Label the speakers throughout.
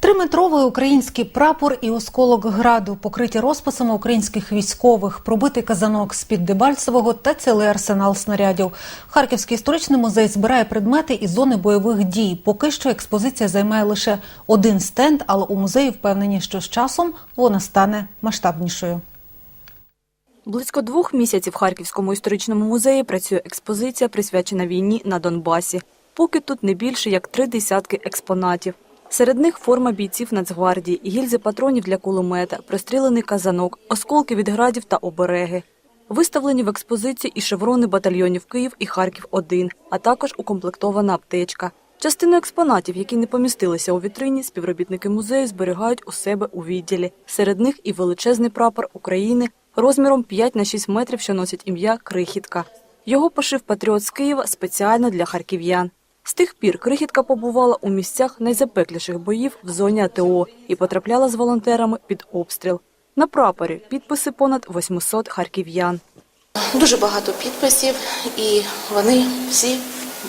Speaker 1: Триметровий український прапор і осколок граду, покриті розписами українських військових, пробитий казанок з під Дебальцевого та цілий арсенал снарядів. Харківський історичний музей збирає предмети із зони бойових дій. Поки що експозиція займає лише один стенд, але у музеї впевнені, що з часом вона стане масштабнішою.
Speaker 2: Близько двох місяців в Харківському історичному музеї працює експозиція, присвячена війні на Донбасі. Поки тут не більше як три десятки експонатів. Серед них форма бійців Нацгвардії, гільзи патронів для кулемета, пристрілений казанок, осколки від градів та обереги. Виставлені в експозиції і шеврони батальйонів Київ і Харків-1, а також укомплектована аптечка. Частину експонатів, які не помістилися у вітрині, співробітники музею зберігають у себе у відділі. Серед них і величезний прапор України розміром 5 на 6 метрів, що носить ім'я Крихітка. Його пошив патріот з Києва спеціально для харків'ян. З тих пір крихітка побувала у місцях найзапекліших боїв в зоні АТО і потрапляла з волонтерами під обстріл. На прапорі підписи понад 800 харків'ян.
Speaker 3: Дуже багато підписів, і вони всі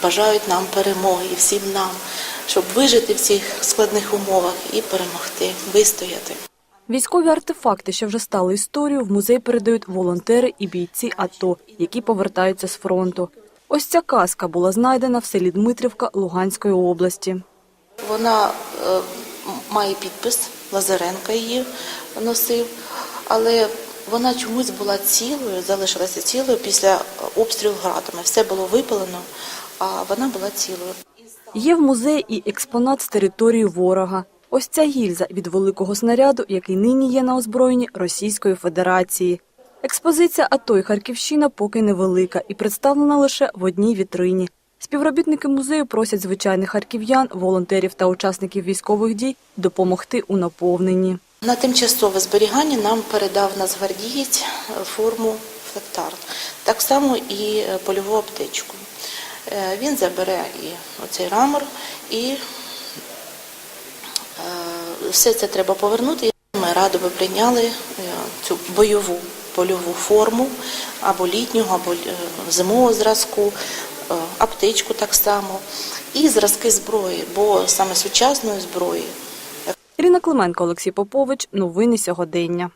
Speaker 3: бажають нам перемоги, і всім нам, щоб вижити в цих складних умовах і перемогти, вистояти.
Speaker 2: Військові артефакти, що вже стали історією, в музей передають волонтери і бійці АТО, які повертаються з фронту. Ось ця каска була знайдена в селі Дмитрівка Луганської області.
Speaker 3: Вона е, має підпис, Лазаренка її носив, але вона чомусь була цілою, залишилася цілою після обстрілу градами. Все було випалено, а вона була цілою.
Speaker 2: Є в музеї і експонат з території ворога. Ось ця гільза від великого снаряду, який нині є на озброєнні Російської Федерації. Експозиція АТО і Харківщина поки невелика і представлена лише в одній вітрині. Співробітники музею просять звичайних харків'ян, волонтерів та учасників військових дій допомогти у наповненні.
Speaker 3: На тимчасове зберігання нам передав нацгвардієць форму флектарт, так само і е, польову аптечку. Е, Він забере і оцей рамор, і е, все це треба повернути. Ми радо би прийняли цю бойову польову форму або літнього, або е, зимового зразку, е, аптечку так само, і зразки зброї, бо саме сучасної зброї
Speaker 2: Ірина Клименко, Олексій Попович. Новини сьогодення.